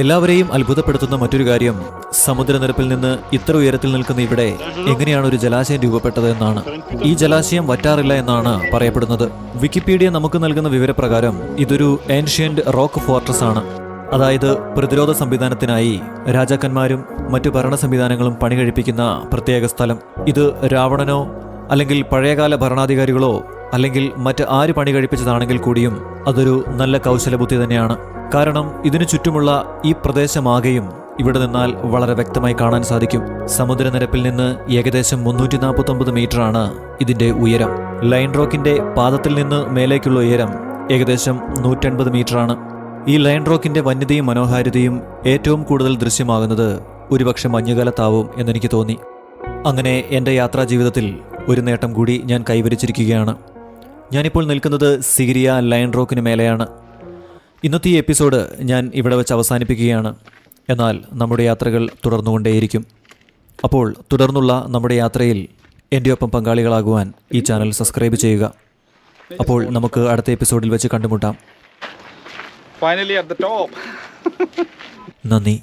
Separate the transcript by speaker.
Speaker 1: എല്ലാവരെയും അത്ഭുതപ്പെടുത്തുന്ന മറ്റൊരു കാര്യം സമുദ്രനിരപ്പിൽ നിന്ന് ഇത്ര ഉയരത്തിൽ നിൽക്കുന്ന ഇവിടെ എങ്ങനെയാണ് ഒരു ജലാശയം രൂപപ്പെട്ടത് എന്നാണ്. ഈ ജലാശയം വറ്റാറില്ല എന്നാണ് പറയപ്പെടുന്നത്. വിക്കിപീഡിയ നമുക്ക് നൽകുന്ന വിവരപ്രകാരം ഇതൊരു ഏൻഷ്യന്റ് റോക്ക് ഫോർട്ടസ് ആണ്. അതായത് പ്രതിരോധ സംവിധാനത്തിനായി രാജാക്കന്മാരും മറ്റു ഭരണ സംവിധാനങ്ങളും പണി കഴിപ്പിക്കുന്ന പ്രത്യേക സ്ഥലം. ഇത് രാവണനോ അല്ലെങ്കിൽ പഴയകാല ഭരണാധികാരികളോ അല്ലെങ്കിൽ മറ്റ് ആര് പണി കഴിപ്പിച്ചതാണെങ്കിൽ കൂടിയും അതൊരു നല്ല കൗശലബുദ്ധി തന്നെയാണ്. കാരണം ഇതിനു ചുറ്റുമുള്ള ഈ പ്രദേശമാകെയും ഇവിടെ നിന്നാൽ വളരെ വ്യക്തമായി കാണാൻ സാധിക്കും. സമുദ്രനിരപ്പിൽ നിന്ന് ഏകദേശം മുന്നൂറ്റി നാൽപ്പത്തൊമ്പത് മീറ്ററാണ് ഇതിന്റെ ഉയരം. ലൈൻ റോക്കിന്റെ പാദത്തിൽ നിന്ന് മേലേക്കുള്ള ഉയരം ഏകദേശം നൂറ്റൻപത് മീറ്ററാണ്. ഈ ലൈൻ റോക്കിന്റെ വന്യതയും മനോഹാരിതയും ഏറ്റവും കൂടുതൽ ദൃശ്യമാകുന്നത് ഒരുപക്ഷെ മഞ്ഞുകാലത്താവും എന്നെനിക്ക് തോന്നി. അങ്ങനെ എന്റെ യാത്രാ ജീവിതത്തിൽ ഒരു നേട്ടം കൂടി ഞാൻ കൈവരിച്ചിരിക്കുകയാണ്. ഞാനിപ്പോൾ നിൽക്കുന്നത് സിഗിരിയ ലൈൻ റോക്കിന് മേലെയാണ്. ഇന്നത്തെ ഈ എപ്പിസോഡ് ഞാൻ ഇവിടെ വെച്ച് അവസാനിപ്പിക്കുകയാണ്. എന്നാൽ നമ്മുടെ യാത്രകൾ തുടർന്നുകൊണ്ടേയിരിക്കും. അപ്പോൾ തുടർന്നുള്ള നമ്മുടെ യാത്രയിൽ എന്റെ ഒപ്പം പങ്കാളികളാകുവാൻ ഈ ചാനൽ സബ്സ്ക്രൈബ് ചെയ്യുക. അപ്പോൾ നമുക്ക് അടുത്ത എപ്പിസോഡിൽ വെച്ച് കണ്ടുമുട്ടാം.
Speaker 2: ഫൈനലി അറ്റ് ദ ടോപ്പ്
Speaker 1: നന്ദി.